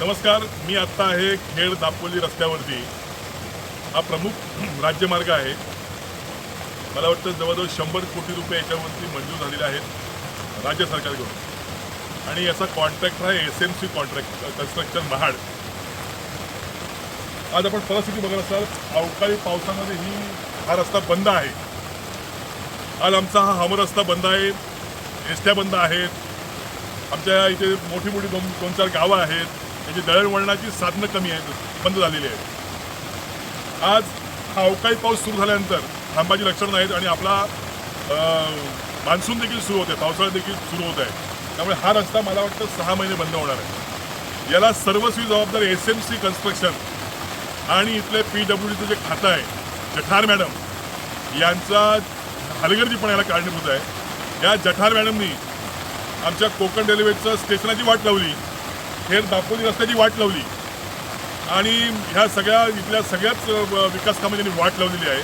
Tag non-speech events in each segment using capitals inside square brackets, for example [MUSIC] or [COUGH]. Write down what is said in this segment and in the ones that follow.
नमस्कार मी आत्ता आहे खेड दापोली रस्त्यावरती. हा प्रमुख [CLEARS THROAT] राज्यमार्ग आहे. मला वाटतं जवळजवळ शंभर कोटी रुपये याच्यावरती मंजूर झालेले आहेत राज्य सरकारकडून. आणि याचा कॉन्ट्रॅक्ट आहे S M C contract construction Mahad. आज आपण परिस्थिती बघत असाल अवकाळी पावसामध्ये ही हा रस्ता बंद आहे. आज आमचा हा हमर रस्ता बंद आहे. एसट्या बंद आहेत. आमच्या इथे मोठी मोठी दोन दोन चार गावं आहेत. म्हणजे दळणवळणाची साधनं कमी आहेत बंद झालेली आहेत. आज हा अवकाळी पाऊस सुरू झाल्यानंतर थांबाची लक्षणं आहेत आणि आपला मान्सून देखील सुरू होते पावसाळा देखील सुरू होत आहे त्यामुळे हा रस्ता मला वाटतं सहा महिने बंद होणार आहे. याला सर्वस्वी जबाबदार एस एम सी कन्स्ट्रक्शन आणि इथले पी डब्ल्यू डीचं जे खातं आहे जठार मॅडम यांचा हलगर्जीपणा याला कारणीभूत आहे. या जठार मॅडमनी आमच्या कोकण रेल्वेचं स्टेशनाची वाट लावली. खेड दाखवली रस्त्याची वाट लावली. आणि ह्या सगळ्या इथल्या सगळ्याच विकास कामं त्यांनी वाट लावलेली आहे.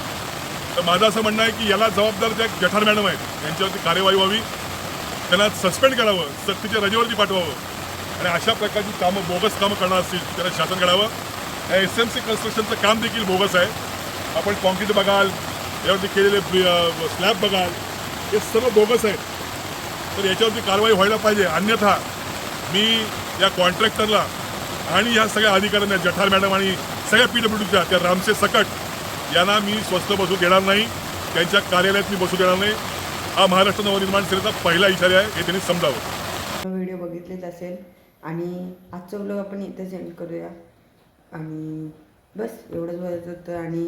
तर माझं असं म्हणणं आहे की याला जबाबदार ज्या जठार मॅडम आहेत त्यांच्यावरती कार्यवाही व्हावी त्यांना सस्पेंड करावं सक्तीच्या रजेवरती पाठवावं. आणि अशा प्रकारची कामं बोगस कामं करणार असतील त्यांना शासन करावं. या एस एम सी कन्स्ट्रक्शनचं काम देखील बोगस आहे. आपण कॉन्क्रीट बघाल यावरती केलेले स्लॅब बघाल हे सर्व बोगस आहेत. तर याच्यावरती कारवाई व्हायला पाहिजे. अन्यथा मी या कॉन्ट्रॅक्टरला आणि या सगळ्या अधिकाऱ्यांना जठार मॅडम आणि सगळ्या पी डब्ल्यू त्या रामसे सकट यांना मी स्वस्त बसू देणार नाही त्यांच्या कार्यालयात मी बसू देणार नाही. हा महाराष्ट्र नवनिर्माण सेनेचा पहिला इशारा आहे हे त्यांनी समजावं. व्हिडिओ बघितलेच असेल. आणि आजचं व्लॉग आपण इथेच एंड करूया. आणि बस एवढंच बोलायचं होतं. आणि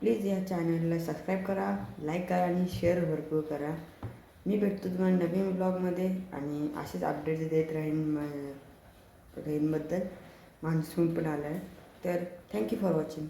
प्लीज या चॅनलला सबस्क्राईब करा लाईक करा आणि शेअर भरपूर करा. मी भेटतो तुम्हाला नवीन ब्लॉगमध्ये आणि असेच अपडेट्स देत राहीन म- रेनबद्दल मान्सून पण आला आहे तर थँक्यू फॉर वॉचिंग